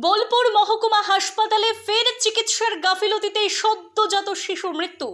বোলপুর মহকুমা হাসপাতালে ফের চিকিৎসার গাফিলতিতে সদ্যজাত শিশুর মৃত্যু।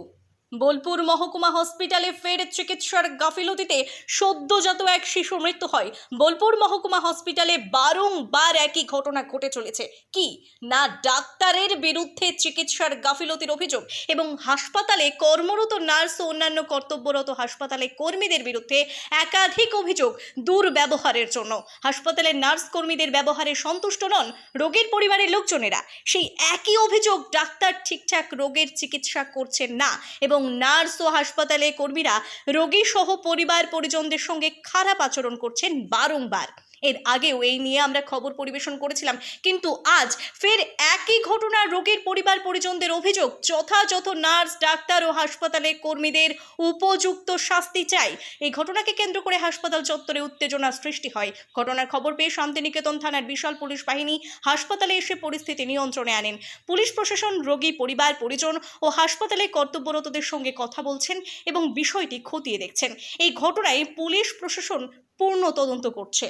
বোলপুর মহকুমা হসপিটালে ফের চিকিৎসার গাফিলতিতে সদ্যজাত এক শিশুর মৃত্যু হয়। বোলপুর মহকুমা হসপিটালে বারংবার একই ঘটনা ঘটে চলেছে। কি? না ডাক্তারের বিরুদ্ধে চিকিৎসার গাফিলতির অভিযোগ এবং হাসপাতালে কর্মরত নার্স ও অন্যান্য কর্তব্যরত হাসপাতালে কর্মীদের বিরুদ্ধে একাধিক অভিযোগ দুর্ব্যবহারের জন্য। হাসপাতালের নার্স কর্মীদের ব্যবহারে সন্তুষ্ট নন রোগীর পরিবারের লোকজনেরা। সেই একই অভিযোগ ডাক্তার ঠিকঠাক রোগের চিকিৎসা করছেন না এবং নার্স ও হাসপাতালে কর্মীরা রোগী সহ পরিবার পরিজনদের সঙ্গে খারাপ আচরণ করছেন বারংবার। এর আগেও এই নিয়ে আমরা খবর পরিবেশন করেছিলাম। কিন্তু আজ ফের একই ঘটনা রোগীর পরিবার পরিজনদের অভিযোগ, যথাযথ নার্স, ডাক্তার ও হাসপাতালে কর্মীদের উপযুক্ত শাস্তি চাই। এই ঘটনাকে কেন্দ্র করে হাসপাতাল চত্বরে উত্তেজনা সৃষ্টি হয়। ঘটনার খবর পেয়ে শান্তিনিকেতন থানার বিশাল পুলিশ বাহিনী হাসপাতালে এসে পরিস্থিতি নিয়ন্ত্রণে আনেন। পুলিশ প্রশাসন, রোগী, পরিবার, পরিজন ও হাসপাতালে কর্তব্যরতদের সঙ্গে কথা বলছেন এবং বিষয়টি খতিয়ে দেখছেন। এই ঘটনায় পুলিশ প্রশাসন পূর্ণ তদন্ত করছে।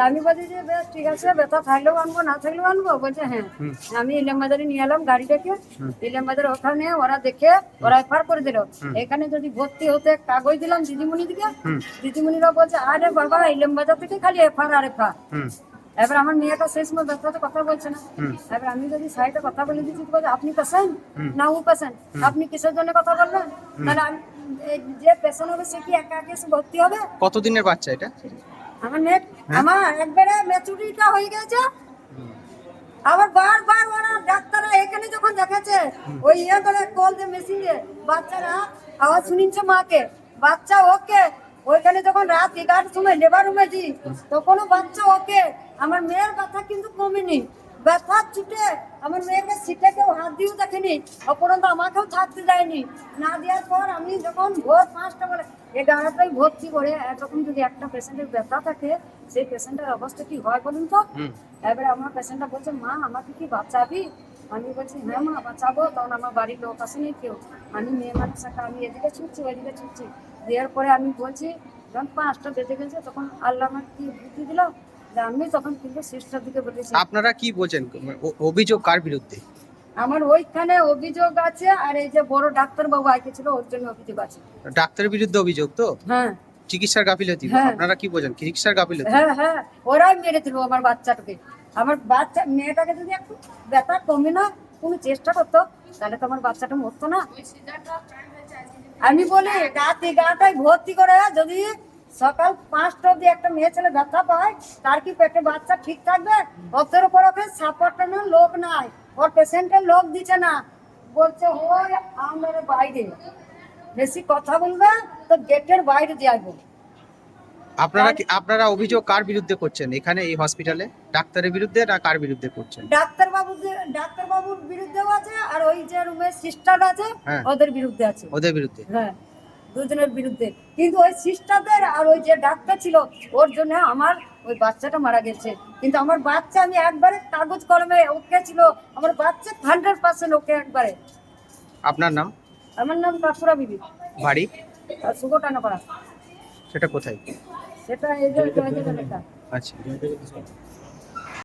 আমি বলি যে বেশ ঠিক আছে ব্যথা থাকলেও আনব না থাকলেও আনব বলছে হ্যাঁ আমি ইলাম বাজারে নিয়ে এলাম গাড়ি ডেকে ইলাম বাজার ওখানে ওরা দেখে ওরা এফআর করে দিল এখানে যদি ভর্তি হতে কাগজ দিলাম দিদিমণি দিকে দিদিমণিরা বলছে আরে বাবা ইলাম বাজার থেকে খালি এফআর আর এফআর এবার আমার মেয়েটা সেই সময় ব্যথাতে কথা বলছে না এবার আমি যদি সাইডে কথা বলে দিচ্ছি বলছে, আপনি পেশেন্ট না ও পেশেন্ট আপনি কিসের জন্য কথা বলবেন তাহলে যে পেশেন্ট হবে সে কি একা একা ভর্তি হবে কতদিনের বাচ্চা এটা? আমার নেট আমার একবারে ম্যাচুরিটা হয়ে গেছে। আবার বারবার ওরা ডাক্তাররা এখানে যখন দেখাচ্ছে ওই ইয়ে করে কল দিয়ে মেশিনে বাচ্চারা আওয়াজ শুনিচ্ছে মাকে। বাচ্চা ওকে ওইখানে যখন রাত এগারোটার সময় লেবার রুমে দিই তখনও বাচ্চা ওকে। আমার মেয়ের কথা কিন্তু কমেনি। ব্যথা ছুটে। আমার মেয়েকে সিটে কেউ হাত দিয়েও দেখেনি অপরন্ত আমাকেও থাকতে দেয়নি। না দেওয়ার পর আমি যখন ভোর পাঁচটা বলে এগারোটায় ভর্তি করে এরকম যদি একটা পেশেন্টের ব্যথা থাকে সেই পেশেন্টের অবস্থা কি হয় বলুন তো? এবারে আমার পেশেন্টটা বলছে মা আমাকে কি বাঁচাবি? আমি বলছি হ্যাঁ মা বাঁচাবো। তখন আমার বাড়ির লোক আসেনি কেউ। আমি মেয়ে মানুষ একটা আমি এদিকে ছুটছি ওইদিকে ছুটছি। দেওয়ার পরে আমি বলছি যখন পাঁচটা বেজে গেছে তখন আল্লাহ আমার কি বুদ্ধি দিল? আমি তখন কিন্তু সিস্টার দিকে বলেছি। আপনারা কি বলছেন? অভিযোগ কার বিরুদ্ধে? আমার ওইখানে অভিযোগ আছে আর এই যে বড় ডাক্তার বাবু আইকেছিল ওর জন্য অভিযোগ আছে। ডাক্তারের বিরুদ্ধে অভিযোগ তো? হ্যাঁ। চিকিৎসার গাফিলতি হ্যাঁ। আপনারা কি বলছেন? চিকিৎসার গাফিলতি হ্যাঁ হ্যাঁ। ওরাই মেরে দিল আমার বাচ্চাটাকে। আমার বাচ্চা মেয়েটাকে যদি একটু ব্যথা কমে না কোনো চেষ্টা করতো তাহলে তো আমার বাচ্চাটা মরতো না। আমি বলি রাত এগারোটায় ভর্তি করে যদি সকাল পাঁচটা অব্দি একটা মেয়ে ছেলে ব্যথা পায় তার কি পেটে বাচ্চা ঠিক থাকবে? অতর উপর ওকে সাপোর্টানোর লোক নাই। ওর পেশেন্টের লোক দিচ্ছে না। বলছে ওই আমার বাইরে। বেশি কথা বলবে তো গেটের বাইরে যাইবো আপনারা কি আপনারা অভিযোগ কার বিরুদ্ধে করছেন? এখানে এই হসপিটালে ডাক্তারের বিরুদ্ধে না কার বিরুদ্ধে করছেন? ডাক্তার বাবু ডাক্তার বাবুর বিরুদ্ধেও আছে আর ওই যে রুমের সিস্টার আছে হ্যাঁ। ওদের বিরুদ্ধে আছে। ওদের বিরুদ্ধে? হ্যাঁ। দুজনের বিরুদ্ধে। কিন্তু ওই সিস্টারদের আর ওই যে ডাক্তার ছিল ওর জন্য আমার ওই বাচ্চাটা মারা গেছে। কিন্তু আমার বাচ্চা আমি একবারে কাগজ কলমে ওকে ছিল আমার বাচ্চা হান্ড্রেড পার্সেন্ট ওকে একবারে। আপনার নাম? আমার নাম কাকুরা বিবি। বাড়ি? সুগোটানা করা সেটা কোথায়? সেটা এই যে আচ্ছা।